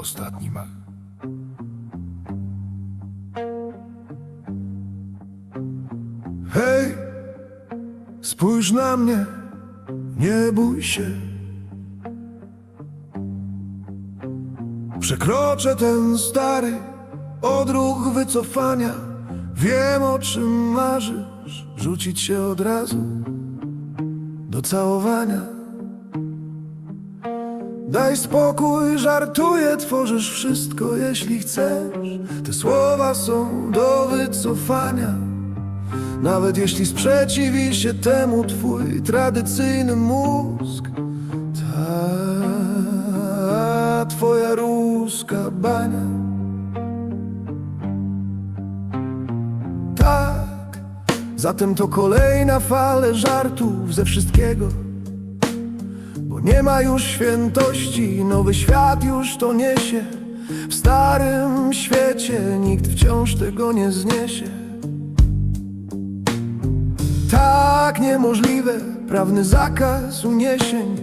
ostatni mach. Hej, spójrz na mnie, nie bój się. Przekroczę ten stary odruch wycofania. Wiem o czym marzysz, rzucić się od razu do całowania. Daj spokój, żartuję, tworzysz wszystko, jeśli chcesz. Te słowa są do wycofania. Nawet jeśli sprzeciwi się temu twój tradycyjny mózg, ta twoja ruska bania. Tak, zatem to kolejna fala żartów ze wszystkiego. Nie ma już świętości, nowy świat już to niesie. W starym świecie nikt wciąż tego nie zniesie. Tak niemożliwe, prawny zakaz uniesień.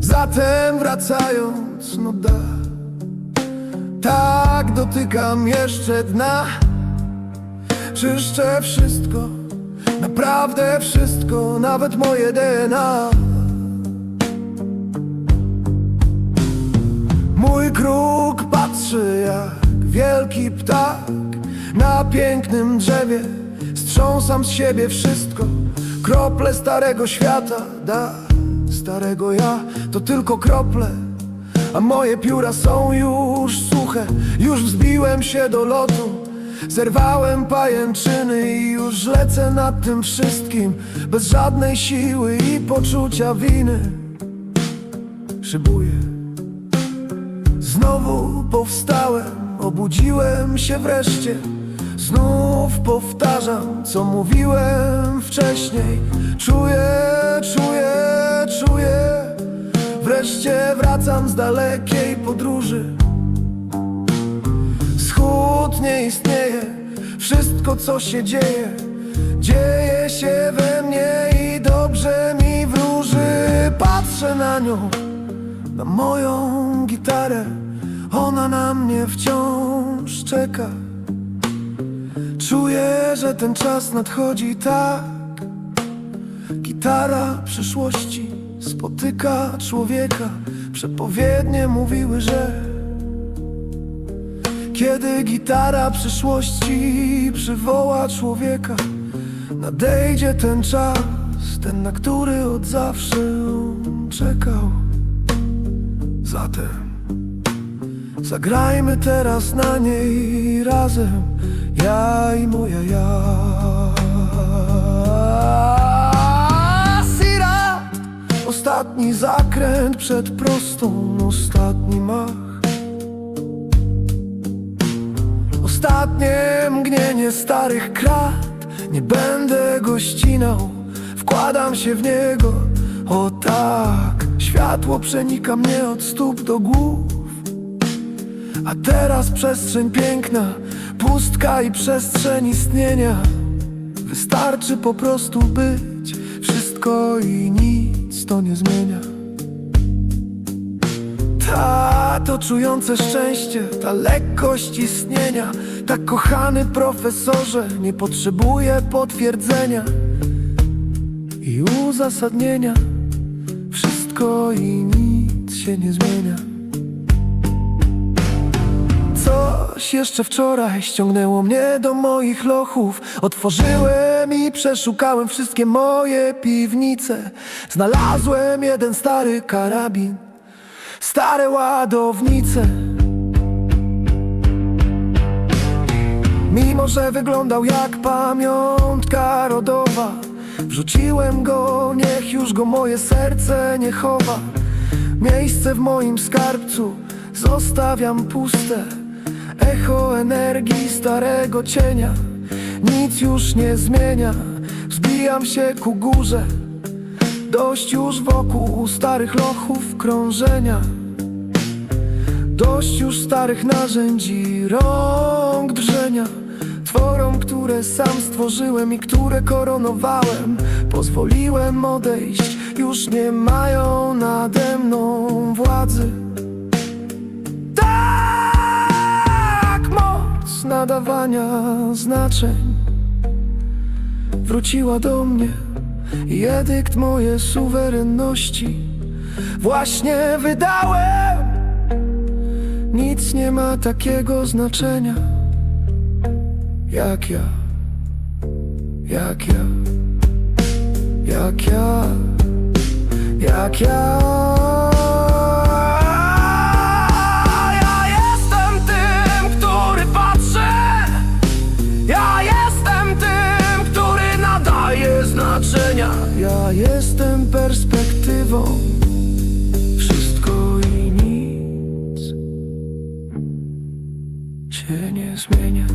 Zatem wracając, no da. Tak dotykam jeszcze dna. Czyszczę wszystko, naprawdę wszystko, nawet moje DNA. Mój kruk patrzy jak wielki ptak na pięknym drzewie. Strząsam z siebie wszystko, krople starego świata, da, starego ja, to tylko krople. A moje pióra są już suche, już wzbiłem się do lotu. Zerwałem pajęczyny i już lecę nad tym wszystkim, bez żadnej siły i poczucia winy. Szybuję. Znowu powstałem, obudziłem się wreszcie. Znów powtarzam, co mówiłem wcześniej. Czuję, czuję, czuję. Wreszcie wracam z dalekiej podróży. Schód nie istnieje, wszystko co się dzieje Dzieje się we mnie i dobrze mi wróży. Patrzę na nią na moją gitarę Ona na mnie wciąż czeka. Czuję, że ten czas nadchodzi tak. Gitara przyszłości spotyka człowieka. Przepowiednie mówiły, że Kiedy gitara przyszłości przywoła człowieka Nadejdzie ten czas, ten na który od zawsze czekał. Zatem zagrajmy teraz na niej razem, ja i moja ja. Sira, ostatni zakręt przed prostą, ostatni mach. Ostatnie mgnienie starych krat, nie będę go ścinał, wkładam się w niego, o tak. Światło przenika mnie od stóp do głów A teraz przestrzeń piękna Pustka i przestrzeń istnienia. Wystarczy po prostu być Wszystko i nic to nie zmienia. Ta to czujące szczęście Ta lekkość istnienia. Tak kochany profesorze Nie potrzebuje potwierdzenia I uzasadnienia. Wszystko i nic się nie zmienia. Coś jeszcze wczoraj ściągnęło mnie do moich lochów. Otworzyłem i przeszukałem wszystkie moje piwnice. Znalazłem jeden stary karabin, stare ładownice. Mimo, że wyglądał jak pamiątka rodowa Wrzuciłem go, niech już go moje serce nie chowa Miejsce w moim skarbcu zostawiam puste Echo energii starego cienia. Nic już nie zmienia. Wzbijam się ku górze. Dość już wokół starych lochów krążenia. Dość już starych narzędzi, rąk drżenia Tworom, które sam stworzyłem i które koronowałem Pozwoliłem odejść, już nie mają nade mną władzy nadawania znaczeń. Wróciła do mnie edykt mojej suwerenności. Właśnie wydałem. Nic nie ma takiego znaczenia Jak ja Jak ja Jak ja Jak ja Ja Ja jestem perspektywą. Wszystko i nic. Się nie zmienia.